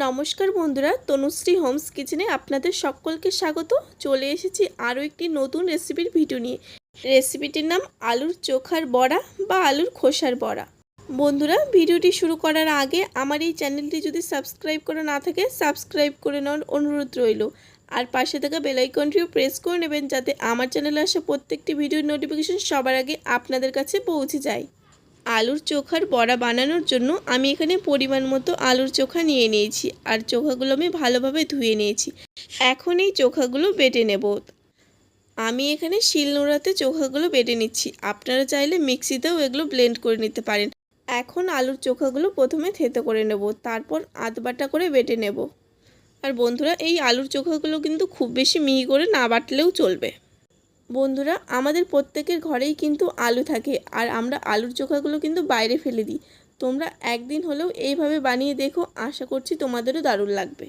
নমস্কার বন্ধুরা, তনুশ্রী হোমস কিচেনে আপনাদের সকলকে স্বাগত। চলে এসেছি আরও একটি নতুন রেসিপির ভিডিও নিয়ে। রেসিপিটির নাম আলুর চোখার বড়া বা আলুর খোসার বড়া। বন্ধুরা, ভিডিওটি শুরু করার আগে আমার এই চ্যানেলটি যদি সাবস্ক্রাইব করা না থাকে, সাবস্ক্রাইব করে নেওয়ার অনুরোধ রইল। আর পাশে থাকা বেলাইকনটিও প্রেস করে নেবেন যাতে আমার চ্যানেলে আসা প্রত্যেকটি ভিডিওর নোটিফিকেশন সবার আগে আপনাদের কাছে পৌঁছে যায়। আলুর চোখার বড়া বানানোর জন্য আমি এখানে পরিমাণ মতো আলুর চোখা নিয়ে নিয়েছি আর চোখাগুলো আমি ভালোভাবে ধুয়ে নিয়েছি। এখন এই চোখাগুলো বেটে নেব। আমি এখানে শিলনোড়াতে চোখাগুলো বেটে নিচ্ছি। আপনারা চাইলে মিক্সিতেও এগুলো ব্লেন্ড করে নিতে পারেন। এখন আলুর চোখাগুলো প্রথমে থেতো করে নেব, তারপর আধবাটা করে বেটে নেব। আর বন্ধুরা, এই আলুর চোখাগুলো কিন্তু খুব বেশি মিহি করে না বাটলেও চলবে। বন্ধুরা, আমাদের প্রত্যেকের ঘরেই কিন্তু আলু থাকে আর আমরা আলুর চোখাগুলো কিন্তু বাইরে ফেলে দিই। তোমরা একদিন হলেও এইভাবে বানিয়ে দেখো, আশা করছি তোমাদেরও দারুণ লাগবে।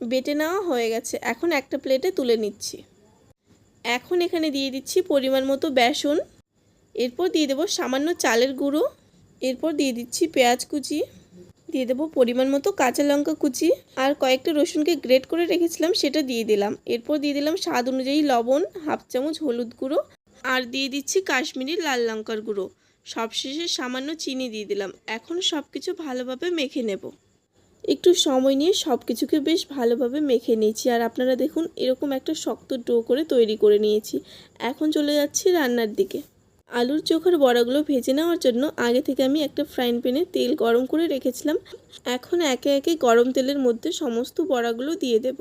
বেটে নেওয়া হয়ে গেছে, এখন একটা প্লেটে তুলে নিচ্ছি। এখন এখানে দিয়ে দিচ্ছি পরিমাণ মতো বেসন। এরপর দিয়ে দেবো সামান্য চালের গুঁড়ো। এরপর দিয়ে দিচ্ছি পেঁয়াজ কুচি। দিয়ে দেবো পরিমাণ মতো কাঁচা লঙ্কা কুচি আর কয়েকটা রসুনকে গ্রেট করে রেখেছিলাম, সেটা দিয়ে দিলাম। এরপর দিয়ে দিলাম স্বাদ অনুযায়ী লবণ, হাফ চামচ হলুদ গুঁড়ো আর দিয়ে দিচ্ছি কাশ্মীরি লাল লঙ্কার গুঁড়ো। সবশেষে সামান্য চিনি দিয়ে দিলাম। এখন সব কিছু ভালোভাবে মেখে নেব। একটু সময় নিয়ে সব কিছুকে বেশ ভালোভাবে মেখে নিয়েছি। আর আপনারা দেখুন, এরকম একটা শক্ত ডো করে তৈরি করে নিয়েছি। এখন চলে যাচ্ছি রান্নার দিকে। আলুর চোখের বড়াগুলো ভেজে নেওয়ার জন্য আগে থেকে আমি একটা ফ্রাইং প্যানে তেল গরম করে রেখেছিলাম। এখন একে একে গরম তেলের মধ্যে সমস্ত বড়াগুলো দিয়ে দেব।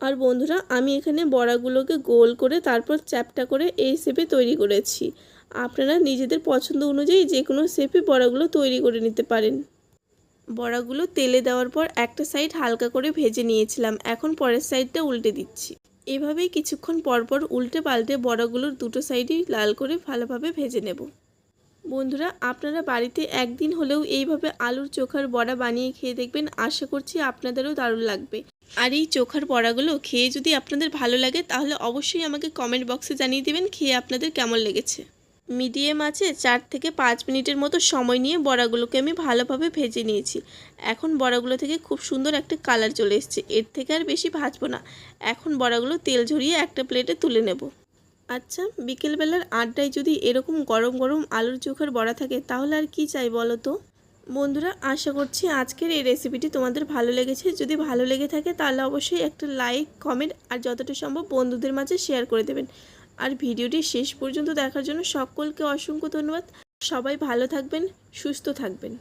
আর বন্ধুরা, আমি এখানে বড়াগুলোকে গোল করে তারপর চ্যাপটা করে এই শেপে তৈরি করেছি। আপনারা নিজেদের পছন্দ অনুযায়ী যে কোনো শেপে বড়াগুলো তৈরি করে নিতে পারেন। বড়াগুলো তেলে দেওয়ার পর একটা সাইড হালকা করে ভেজে নিয়েছিলাম। এখন পরের সাইডটা উল্টে দিচ্ছি। এভাবেই কিছুক্ষণ পরপর উল্টে পাল্টে বড়াগুলোর দুটো সাইডেই লাল করে ভালোভাবে ভেজে নেব। বন্ধুরা, আপনারা বাড়িতে একদিন হলেও এইভাবে আলুর চোখার বড়া বানিয়ে খেয়ে দেখবেন, আশা করছি আপনাদেরও দারুণ লাগবে। আর এই চোখার বড়াগুলো খেয়ে যদি আপনাদের ভালো লাগে, তাহলে অবশ্যই আমাকে কমেন্ট বক্সে জানিয়ে দেবেন, খেয়ে আপনাদের কেমন লেগেছে। মিডিয়াম আছে, চার থেকে পাঁচ মিনিটের মতো সময় নিয়ে বড়াগুলোকে আমি ভালোভাবে ভেজে নিয়েছি। এখন বড়াগুলো থেকে খুব সুন্দর একটা কালার চলে এসছে। এর থেকে আর বেশি ভাজবো না। এখন বড়াগুলো তেল ঝরিয়ে একটা প্লেটে তুলে নেব। আচ্ছা বিকেলবেলার আড্ডায় যদি এরকম গরম গরম আলুর চোখার বড়া থাকে, তাহলে আর কি চাই বলো তো? বন্ধুরা, আশা করছি আজকের এই রেসিপিটি তোমাদের ভালো লেগেছে। যদি ভালো লেগে থাকে, তাহলে অবশ্যই একটা লাইক, কমেন্ট আর যতটা সম্ভব বন্ধুদের মাঝে শেয়ার করে দেবেন। আর ভিডিওটি শেষ পর্যন্ত দেখার জন্য সকলকে অসংখ্য ধন্যবাদ। সবাই ভালো থাকবেন সুস্থ থাকবেন।